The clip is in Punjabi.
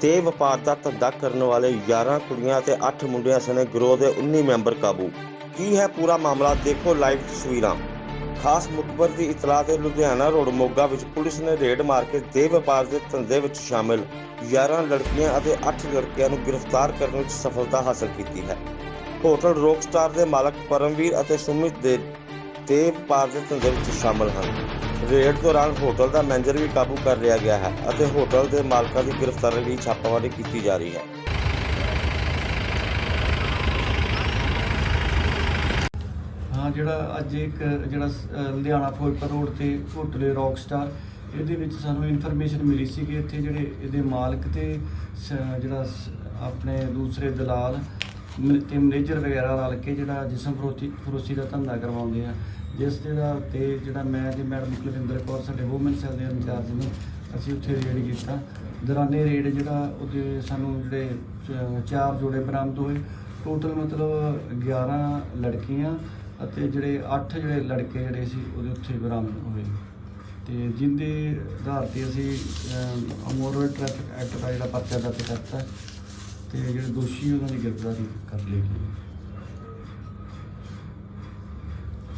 ਤੇ ਵਪਾਰ ਦਾ ਧੰਦਾ ਕਰਨ ਵਾਲੇ 11 ਕੁੜੀਆਂ ਤੇ 8 ਮੁੰਡਿਆਂ ਸਣੇ ਗਰੋਹ ਦੇ 19 ਮੈਂਬਰ ਕਾਬੂ। ਕੀ ਹੈ ਪੂਰਾ ਮਾਮਲਾ? ਦੇਖੋ ਲਾਈਵ ਤਸਵੀਰਾਂ। ਖਾਸ ਮੁਖਬਰ ਦੀ ਇਤਲਾਹ ਤੇ ਲੁਧਿਆਣਾ ਰੋਡ ਮੋਗਾ ਵਿੱਚ ਪੁਲਿਸ ਨੇ ਰੇਡ ਮਾਰ ਕੇ ਦੇ ਵਪਾਰ ਦੇ ਧੰਦੇ ਵਿੱਚ ਸ਼ਾਮਿਲ 11 ਲੜਕੀਆਂ ਅਤੇ 8 ਲੜਕਿਆਂ ਨੂੰ ਗ੍ਰਿਫਤਾਰ ਕਰਨ ਵਿੱਚ ਸਫਲਤਾ ਹਾਸਲ ਕੀਤੀ ਹੈ। ਹੋਟਲ ਰੌਕਸਟਾਰ ਦੇ ਮਾਲਕ ਪਰਮਵੀਰ ਅਤੇ ਸੁਮਿਤ ਦੇ ਦੇ ਵਪਾਰ ਦੇ ਧੰਦੇ ਵਿੱਚ ਸ਼ਾਮਲ ਹਨ। ਰੇਡ ਦੌਰਾਨ ਹੋਟਲ ਦਾ ਮੈਨੇਜਰ ਵੀ ਕਾਬੂ ਕਰ ਲਿਆ ਗਿਆ ਹੈ ਅਤੇ ਹੋਟਲ ਦੇ ਮਾਲਕਾਂ ਦੀ ਗ੍ਰਿਫਤਾਰੀ ਲਈ ਛਾਪਾਮਾਰੀ ਕੀਤੀ ਜਾ ਰਹੀ ਹੈ। ਹਾਂ, ਜਿਹੜਾ ਅੱਜ ਇੱਕ, ਜਿਹੜਾ ਲੁਧਿਆਣਾ ਫਿਰੋਜ਼ਪੁਰ ਰੋਡ ਤੇ ਹੋਟਲ ਹੈ ਰੌਕ ਸਟਾਰ, ਇਹਦੇ ਵਿੱਚ ਸਾਨੂੰ ਇਨਫੋਰਮੇਸ਼ਨ ਮਿਲੀ ਸੀ ਕਿ ਇੱਥੇ ਜਿਹੜੇ ਇਹਦੇ ਮਾਲਕ ਤੇ, ਸ- ਜਿਹੜਾ ਆਪਣੇ ਦੂਸਰੇ ਦਲਾਲ ਮ- ਤੇ ਮੈਨੇਜਰ ਵਗੈਰਾ ਰਲ ਕੇ ਜਿਹੜਾ ਜਿਸਮ ਫਰੋਤੀ, ਫਰੋਸੀ ਦਾ ਧੰਦਾ ਕਰਵਾਉਂਦੇ ਆ, ਜਿਸ ਜਿਹੜਾ ਤੇ ਜਿਹੜਾ ਮੈਂ ਤੇ ਮੈਡਮ ਕੁਲਵਿੰਦਰ ਕੌਰ ਸਾਡੇ ਵੂਮਨ ਸੈਲ ਦੇ ਇੰਚਾਰਜ ਨੇ, ਅਸੀਂ ਉੱਥੇ ਰੇਡ ਕੀਤਾ। ਦੌਰਾਨੇ ਰੇਡ ਜਿਹੜਾ ਉਹਦੇ ਸਾਨੂੰ ਜਿਹੜੇ ਚ- ਚਾਰ ਜੋੜੇ ਬਰਾਮਦ ਹੋਏ। ਟੋਟਲ ਮਤਲਬ 11 ਲੜਕੀਆਂ ਅਤੇ ਜਿਹੜੇ 8 ਜਿਹੜੇ ਲੜਕੇ ਜਿਹੜੇ ਸੀ, ਉਹਦੇ ਉੱਥੇ ਬਰਾਮਦ ਹੋਏ। ਤੇ ਜਿਹਦੇ ਆਧਾਰ ਤੇ ਅਸੀਂ ਮੋਰਲ ਟ੍ਰੈਫਿਕ ਐਕਟ ਦਾ ਜਿਹੜਾ ਪਰਚਾ ਦਰਜ ਕਰਤਾ। ਤੇ ਜਿਹੜੇ ਦੋਸ਼ੀ ਉਹਨਾਂ ਦੀ ਗ੍ਰਿਫਤਾਰੀ ਕਰ ਲਈ ਗਈ।